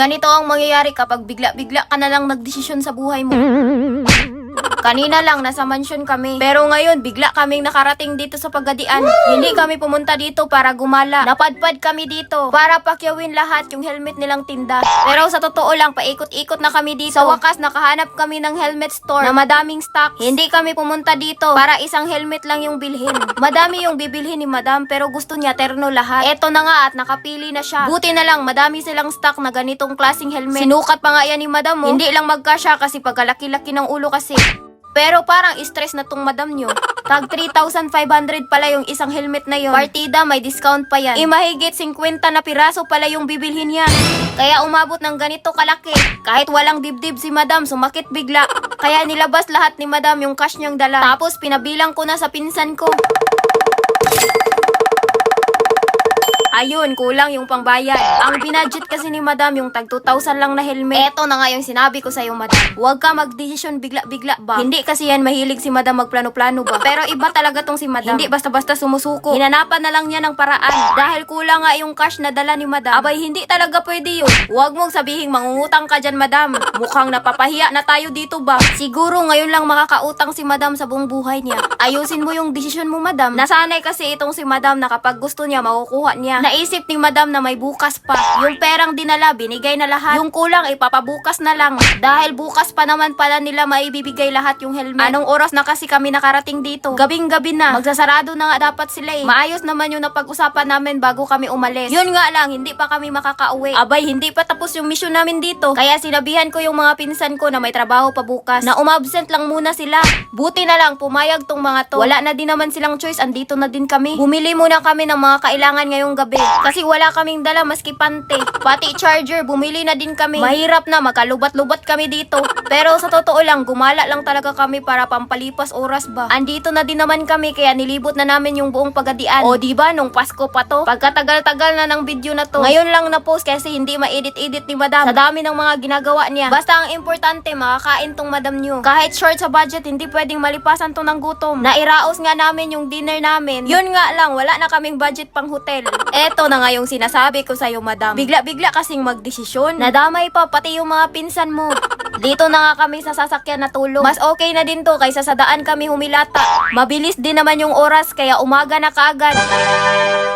Ganito ang mangyayari kapag bigla-bigla ka na lang nagdesisyon sa buhay mo. Kanina lang, nasa mansyon kami. Pero ngayon, bigla kaming nakarating dito sa Pagadian. Hindi kami pumunta dito para gumala. Napadpad kami dito para pakyawin lahat yung helmet nilang tinda. Pero sa totoo lang, paikot-ikot na kami dito. Sa wakas, nakahanap kami ng helmet store na madaming stock. Hindi kami pumunta dito para isang helmet lang yung bilhin. Madami yung bibilhin ni madam pero gusto niya terno lahat. Eto na nga at nakapili na siya. Buti na lang, madami silang stock na ganitong klaseng helmet. Sinukat pa nga yan ni madam mo. Hindi lang magkasya kasi pagkalaki-laki ng ulo kasi. Pero parang stress na tong madam nyo. Tag 3,500 pala yung isang helmet na yon. Partida, may discount pa yan. Imahigit 50 na piraso pala yung bibilhin niya. Kaya umabot ng ganito kalaki. Kahit walang dibdib si madam, sumakit bigla. Kaya nilabas lahat ni madam yung cash niyang dala. Tapos pinabilang ko na sa pinsan ko. Ayun, kulang yung pangbayad. Ang binadget kasi ni madam yung tag 2,000 lang na helmet. Eto na nga yung sinabi ko sa'yo, madam. Huwag ka magdesisyon bigla-bigla ba? Hindi kasi yan mahilig si madam magplano-plano ba? Pero iba talaga tong si madam. Hindi basta-basta sumusuko. Hinanapan na lang niya ng paraan. Dahil kulang nga yung cash na dala ni madam. Abay, hindi talaga pwede yun. Huwag mong sabihin mangungutang ka dyan, madam. Mukhang napapahiya na tayo dito ba? Siguro ngayon lang makakautang si madam sa buong buhay niya. Ayusin mo yung desisyon mo, madam. Nasanay kasi itong si madam na kapag gusto niya, makukuha niya. Naisip ni madam na may bukas pa. Yung perang dinala, binigay na lahat. Yung kulang, ipapabukas na lang. Dahil bukas pa naman pala nila maibibigay lahat yung helmet. Anong oras na kasi kami nakarating dito? Gabing-gabi na. Magsasarado na nga dapat sila eh. Maayos naman yung napag-usapan namin bago kami umalis. Yun nga lang, hindi pa kami makakauwi. Abay, hindi pa tapos yung mission namin dito. Kaya sinabihan ko yung mga pinsan ko na may trabaho pa bukas. Na umabsent lang muna sila. Buti na lang, pumayag tong mga to. Wala na din naman silang choice, andito na din kami. Bumili muna kami ng mga kailangan ngayong gabi. Kasi wala kaming dala maski pante. Pati charger, bumili na din kami. Mahirap na, makalubat-lubat kami dito. Pero sa totoo lang, gumala lang talaga kami para pampalipas oras ba. Andito na din naman kami kaya nilibot na namin yung buong pagadian. O di ba nung Pasko pa to? Pagkatagal-tagal na ng video na to. Ngayon lang na post kasi hindi ma-edit-edit ni madam. Sa dami ng mga ginagawa niya. Basta ang importante, makakain tong madam nyo. Kahit short sa budget, hindi pwedeng malipasan to ng gutom. Nairaos nga namin yung dinner namin. Yun nga lang, wala na kaming budget pang hotel. Eto na nga yung sinasabi ko sa'yo, madam. Bigla-bigla kasing magdesisyon. Nadamay pa pati yung mga pinsan mo. Dito na nga kami sa sasakyan na tulog. Mas okay na din to kaysa sa daan kami humilata. Mabilis din naman yung oras kaya umaga na kaagad.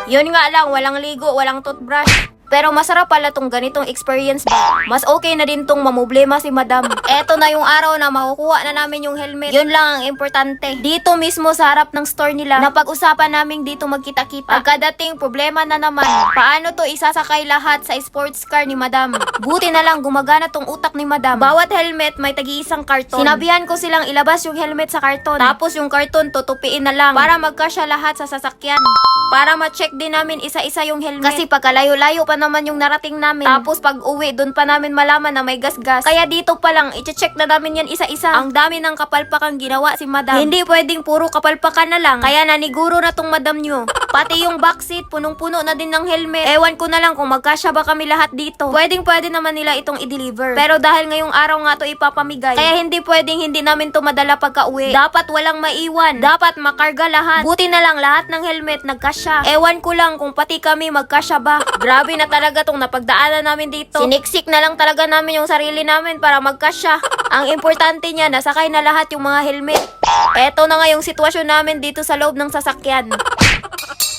Yun nga lang, walang ligo, walang toothbrush. Pero masarap pala tong ganitong experience ba? Mas okay na din tong mamoblema si madam. Eto na yung araw na makukuha na namin yung helmet. Yun lang ang importante. Dito mismo sa harap ng store nila, napag-usapan namin dito magkita-kita. Pagkadating problema na naman, paano to isasakay lahat sa sports car ni madam? Buti na lang gumagana tong utak ni madam. Bawat helmet may tagi-isang karton. Sinabihan ko silang ilabas yung helmet sa karton. Tapos yung karton tutupiin na lang para magkasya lahat sa sasakyan. Para ma-check din namin isa-isa yung helmet. Kasi pagkalayo-layo pa naman yung narating namin. Tapos pag uwi, doon pa namin malaman na may gas-gas. Kaya dito pa lang, i-check na namin yan isa-isa. Ang dami ng kapalpakang ginawa si madam. Hindi pwedeng puro kapalpakan na lang. Kaya naniguro na tong madam nyo. Pati yung backseat, punong-puno na din ng helmet. Ewan ko na lang kung magkasya ba kami lahat dito. Pwedeng pwede naman nila itong i-deliver. Pero dahil ngayong araw nga to ipapamigay, kaya hindi pwedeng hindi namin to madala pagka uwi. Dapat walang maiwan. Dapat makarga lahat. Buti na lang lahat ng helmet nagkasya. Ewan ko lang kung pati kami magkasya ba. Grabe na talaga tong napagdaanan namin dito. Siniksik na lang talaga namin yung sarili namin para magkasya. Ang importante niya, nasakay na lahat yung mga helmet. Eto na nga yung sitwasyon namin dito sa loob ng sasakyan.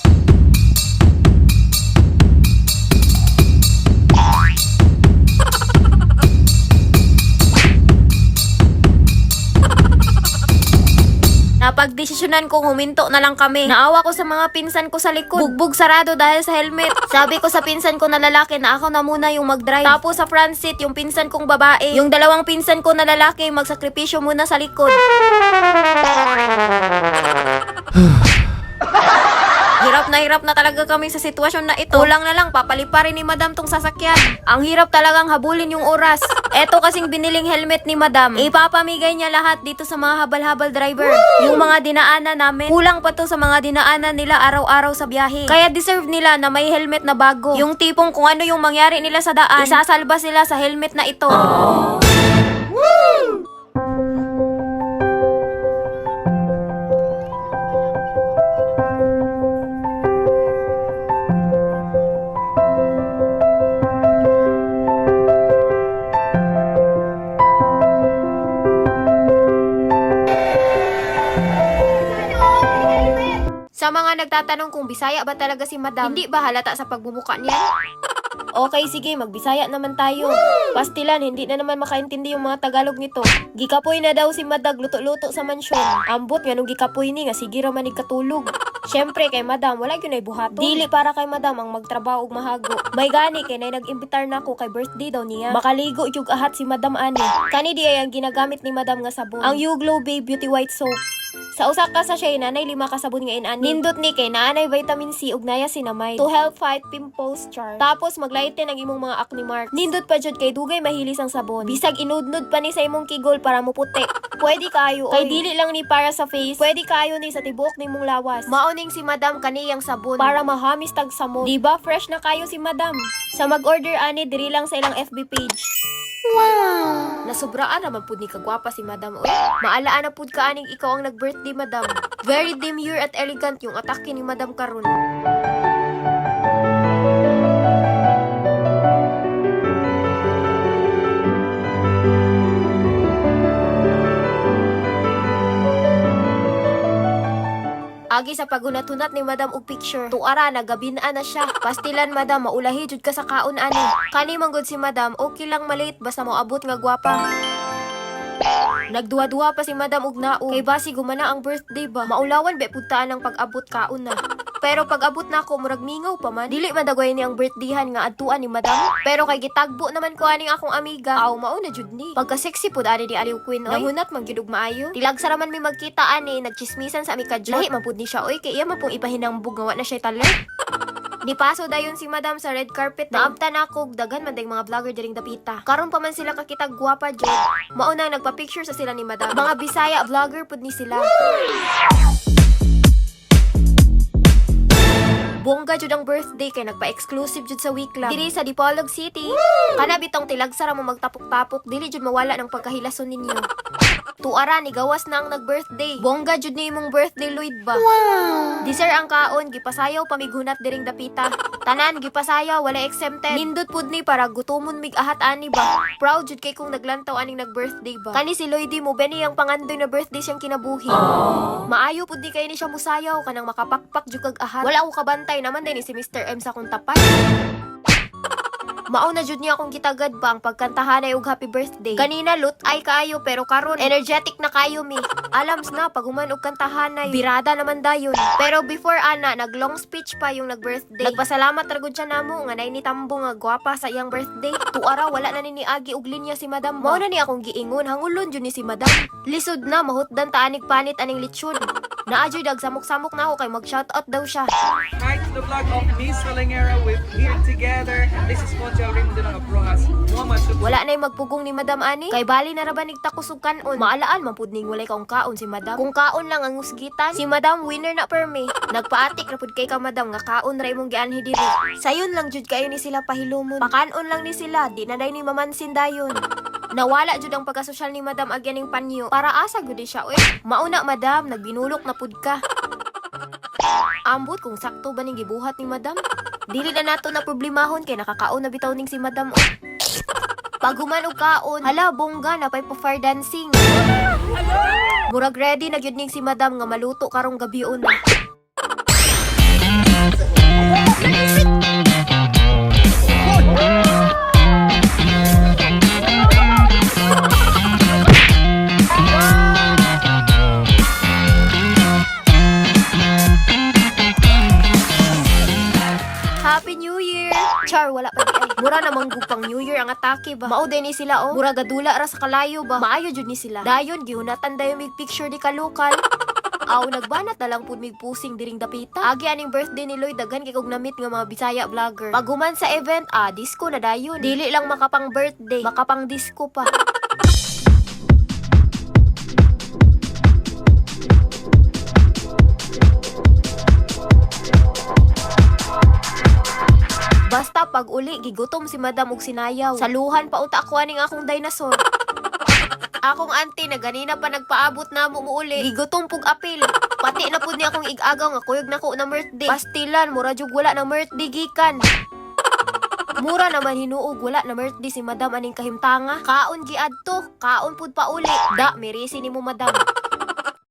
Napagdesisyonan kong huminto na lang kami. Naawa ko sa mga pinsan ko sa likod. Bugbog sarado dahil sa helmet. Sabi ko sa pinsan ko na lalaki na ako na muna yung mag-drive. Tapos sa front seat, yung pinsan kong babae. Yung dalawang pinsan ko na lalaki, magsakripisyo muna sa likod. Na hirap na talaga kami sa sitwasyon na ito. Kulang na lang, papaliparin ni madam tong sasakyan. Ang hirap talagang habulin yung oras. Eto kasing biniling helmet ni madam. Ipapamigay niya lahat dito sa mga habal-habal driver. Yung mga dinaanan namin, kulang pa to sa mga dinaanan nila araw-araw sa biyahe. Kaya deserve nila na may helmet na bago. Yung tipong kung ano yung mangyari nila sa daan, isasalba sila sa helmet na ito. Nagtatanong kung Bisaya ba talaga si Madam. Hindi ba halata sa pagbubuka niya? Okay, sige, magbisaya naman tayo. Pastilan, hindi na naman makaintindi yung mga Tagalog nito. Gikapoy na daw si Madag luto-luto sa mansyon. Ambot nga nung gikapoy ni nga sige ra man katulog. Syempre kay Madam, wala gyud ay buhaton. Dili para kay Madam ang magtrabaho ug mahago. May gani kay nay nag-imbitar nako kay birthday daw niya. Makaligo jug ahat si Madam ani. Kani di ay ang ginagamit ni Madam nga sabon. Ang You Glow Babe Beauty White Soap. Sa usa ka sa siya nanay lima ka sabon nga inan. Nindot ni kay naanay vitamin C ug niacinamide to help fight pimples char. Tapos maglighten ang imong mga acne marks. Nindot pa jud kay dugay mahilis ang sabon. Bisag inudnod pa ni sa imong kigol para muputi. Pwede kayo kay dili lang ni para sa face. Pwede kayo ni sa tibuok nimong lawas. Maoning si Madam kaniyang sabon para mahamis tag samo. Di ba fresh na kayo si Madam? Sa mag-order ani diri lang sa ilang FB page. Wow! Nasubraan naman pud ni kagwapa si Madam Oy. Maalaan na pud ka aning ikaw ang nag-birthday Madam. Very demure at elegant yung atake ni Madam karon. Agi sa pagunat-hunat ni Madam og picture. Tuara nagabinaan na siya. Pastilan Madam maulahi jud ka sa kaon ani. Kani manggod si Madam, okay lang malate basta mo abot nga gwapa. Nagduwa-duwa pa si Madam og nao. Kay basi gumana ang birthday ba. Maulawan be puntaan ang pag-abot kaon na. Pero pag abot na ako, murag mingaw pa man. Dili madagway ni ang birthdayhan nga adtuan ni Madam. Pero kay gitagbo naman ko aning akong amiga. Aw, mao na jud ni. Pagka sexy pud ani di Aliw Queen. Oy. Nahunat man gyud og maayo. Tilag sa raman mi magkita ani, nagchismisan sa ami kadyo. Lahi man pud ni siya oy kay iya man pong ipahinambog nga wa na siya taler. Di paso dayon si Madam sa red carpet. Naabta na ako, dagan man dayong mga vlogger diring dapita. Karon pa man sila kakita gwapa jud. Mao na nagpa-picture sa sila ni Madam. Mga Bisaya vlogger pud ni sila. Bongga jud ang birthday kay nagpa-exclusive jud sa Wikla. Diri sa Dipolog City. Kana bitong tilagsara mo magtapok-tapok, dili jud mawala ng pagkahilason ninyo. Tuara ni gawas na ang nag-birthday. Bongga jud ni imong birthday Lloyd ba? Wow. Di sir ang kaon gipasayaw pamighunat diring dapita. Tanan gipasayaw wala exempted. Nindot pud ni para gutumon mig ahat ani ba. Proud jud kay kung naglantaw aning nag-birthday ba. Kani si Lloydy mo beni ang pangandoy na birthday siyang kinabuhi. Maayo pud ni kay ni siya musayaw kanang makapakpak jud kag ahat. Wala ako kabantay naman din ni si Mr. M sa kong tapat. Mao na jud niya akong gitagad ba ang pagkantahanay og happy birthday. Kanina lut ay kaayo pero karon energetic na kayo mi. Alams na pag human og kantahanay. Birada naman dayon. Pero before ana nag long speech pa yung nag-birthday. Nagpasalamat ra siya namo nga nay ni tambo nga gwapa sa iyang birthday. Tuara wala na ni niagi og linya si Madam. Mao na ni akong giingon hangulon jud ni si Madam. Lisod na mahutdan ta anig panit aning litsyon. Naadyo dag samok-samok na ako kay mag-shoutout daw siya. Hi to the vlog of Miss Valengera. We're here together. This is Poncho Rimdo ng Abrohas. Muhammad Shukr. Wala na yung magpugong ni Madam Ani. Kay bali na ra ba nigtakusog kanon. Maalaan man pud ning walay kaong kaon si Madam. Kung kaon lang ang usgitan, si Madam winner na permi. Nagpaatik ra pud kay ka Madam nga kaon ra imong gianhi diri. Sayon lang jud kayo ni sila pahilumon. Pakanon lang ni sila, di na day ni mamansin dayon. Nawala jud ang pagkasosyal ni Madam agyaning panyo. Para asa gud siya oy. Mauna Madam, nagbinulok na pud ka. Ambot kung sakto ba ning gibuhat ni Madam? Dili na nato na problemahon kay nakakaon na bitaw ning si Madam. oy. Pag og kaon, hala bongga na pay pa fire dancing. Murag ready na gyud ning si Madam nga maluto karong gabion na. Happy New Year! Char, wala pa di ay. Mura namang gupang New Year ang atake ba? Mao din sila oh. Mura gadula ra sa kalayo ba? Maayo jud ni sila. Dayon gihunatan dayon mig picture di kalukal. Aw, nagbanat na lang pud mig pusing diring dapita. Agi aning birthday ni Lloyd daghan kay kog namit nga mga Bisaya vlogger. Pag human sa event, ah, disco na dayon. Dili lang makapang birthday, makapang disco pa. Basta pag uli gigutom si Madam og sinayaw. Saluhan pa unta ako aning akong dinosaur. akong auntie na ganina pa nagpaabot na mo muuli. Gigutom pug apil. Pati na pud ni akong igagaw nga kuyog nako na birthday. Pastilan mura jug wala na birthday gikan. Mura naman hinuog wala na birthday si Madam aning kahimtanga. Kaon giadto, kaon pud pa uli. Da, merisi ni mo Madam.